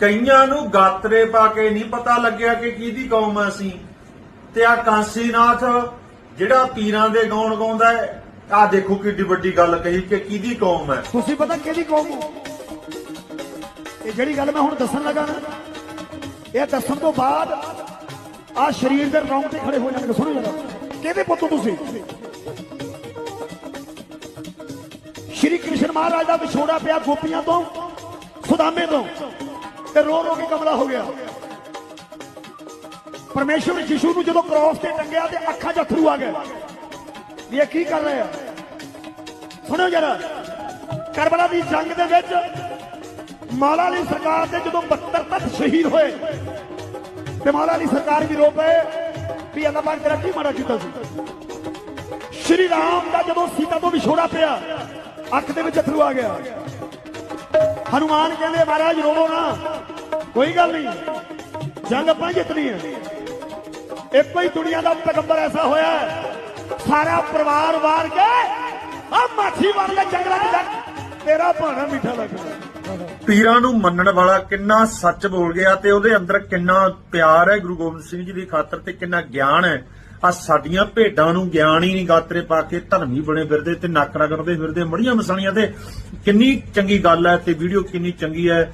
ਕਈਆਂ ਨੂੰ ਗਾਤਰੇ ਪਾ ਕੇ ਨਹੀਂ ਪਤਾ ਲੱਗਿਆ ਕਿ ਕਿਹਦੀ ਕੌਮ ਆ ਅਸੀਂ। ਤੇ ਆ ਕਾਂਸੀਨਾਥ, ਜਿਹੜਾ ਪੀਰਾਂ ਦੇ ਗਾਉਣ ਗਾਉਂਦਾ ਹੈ ਆ ਦੇਖੋ ਕਿੱਡੀ ਵੱਡੀ ਗੱਲ ਕਹੀ ਕਿ ਕਿਹਦੀ ਕੌਮ ਹੈ। ਤੁਸੀਂ ਪਤਾ ਕਿਹਦੀ ਕੌਮ ਹੋ? ਇਹ ਜਿਹੜੀ ਗੱਲ ਮੈਂ ਹੁਣ ਦੱਸਣ ਲੱਗਾ ਨਾ, ਇਹ ਦੱਸਣ ਤੋਂ ਬਾਅਦ ਆ ਸਰੀਰ ਦੇ ਰੌਂਗਟੇ ਖੜੇ ਹੋ ਜਾਣਗੇ ਸੁਣੋ ਜਰਾ। ਕਿਹਦੇ ਪੁੱਤ ਤੁਸੀਂ? ਸ਼੍ਰੀ ਕ੍ਰਿਸ਼ਨ ਮਹਾਰਾਜ ਦਾ ਵਿਛੋੜਾ ਪਿਆ ਗੋਪੀਆਂ ਤੋਂ, ਸੁਦਾਮੇ ਤੋਂ। ਤੇ ਰੋ ਰੋ ਕੇ ਕਮਲਾ ਹੋ ਗਿਆ। ਪਰਮੇਸ਼ਵਰ ਯਿਸੂ ਨੂੰ ਜਦੋਂ ਕ੍ਰਾਸ ਤੇ ਟੰਗਿਆ ਤੇ ਅੱਖਾਂ 'ਚ ਅਥਰੂ ਆ ਗਏ। ਵੀ ਇਹ ਕੀ ਕਰ ਰਹੇ ਆ? ਸੁਣੋ ਜਰਾ, ਕਰਬਲਾ ਦੀ ਜੰਗ ਦੇ ਵਿੱਚ ਮਾਲਾ ਵਾਲੀ ਸਰਕਾਰ ਦੇ ਜਦੋਂ 72 ਤੱਕ ਸ਼ਹੀਦ ਹੋਏ, ਤੇ ਮਾਲਾ ਵਾਲੀ ਸਰਕਾਰ ਵੀ ਰੋ ਪਏ, ਵੀ ਅੱਲਾਹ ਪਾਕ ਤੇਰਾ ਕੀ ਮਾੜਾ ਕੀਤਾ ਸੀ? ਸ਼੍ਰੀ ਰਾਮ ਦਾ ਜਦੋਂ ਸੀਤਾ ਤੋਂ ਵਿਛੋੜਾ ਪਿਆ, ਅੱਖ ਦੇ ਵਿੱਚ ਅਥਰੂ ਆ ਗਿਆ। ਹਨੂਮਾਨ ਕਹਿੰਦੇ, ਮਹਾਰਾਜ, ਰੋਵੋ ਨਾ। ਕੋਈ ਗੱਲ ਨਹੀਂ। ਜੰਗ ਆਪਾਂ ਜਿੱਤਣੀ ਹੈ। ਇੱਕੋ ਹੀ ਦੁਨੀਆ ਦਾ ਪੈਗੰਬਰ ਐਸਾ ਹੋਇਆ ਸਾਰਾ ਪਰਿਵਾਰ ਵਾਰ ਕੇ ਆ ਮਾਛੀ ਵਾਰ ਕੇ ਜੰਗਲਾਂ 'ਚ ਤੇਰਾ ਭਾਣਾ ਮਿੱਠਾ ਲੱਗਦਾ। ਪੀਰਾਂ ਨੂੰ ਮੰਨਣ ਵਾਲਾ ਕਿੰਨਾ ਸੱਚ ਬੋਲ ਗਿਆ ਤੇ ਉਹਦੇ ਅੰਦਰ ਕਿੰਨਾ ਪਿਆਰ ਹੈ, ਗੁਰੂ ਗੋਬਿੰਦ ਸਿੰਘ ਜੀ ਦੀ ਖਾਤਰ ਤੇ ਕਿੰਨਾ ਗਿਆਨ ਹੈ। ਆ ਸਾਡੀਆਂ ਭੇਡਾਂ ਨੂੰ ਗਿਆਨ ਹੀ ਨਹੀਂ ਗਾਤਰੇ ਪਾ ਕੇ ਧਰਮੀ ਬਣੇ ਫਿਰਦੇ ਤੇ ਨੱਕ ਰਗੜਦੇ ਫਿਰਦੇ, ਮੜੀਆਂ ਮਸਾਣੀਆਂ ਤੇ ਕਿੰਨੀ ਚੰਗੀ ਗੱਲ ਹੈ ਤੇ ਵੀਡੀਓ ਕਿੰਨੀ ਚੰਗੀ ਹੈ।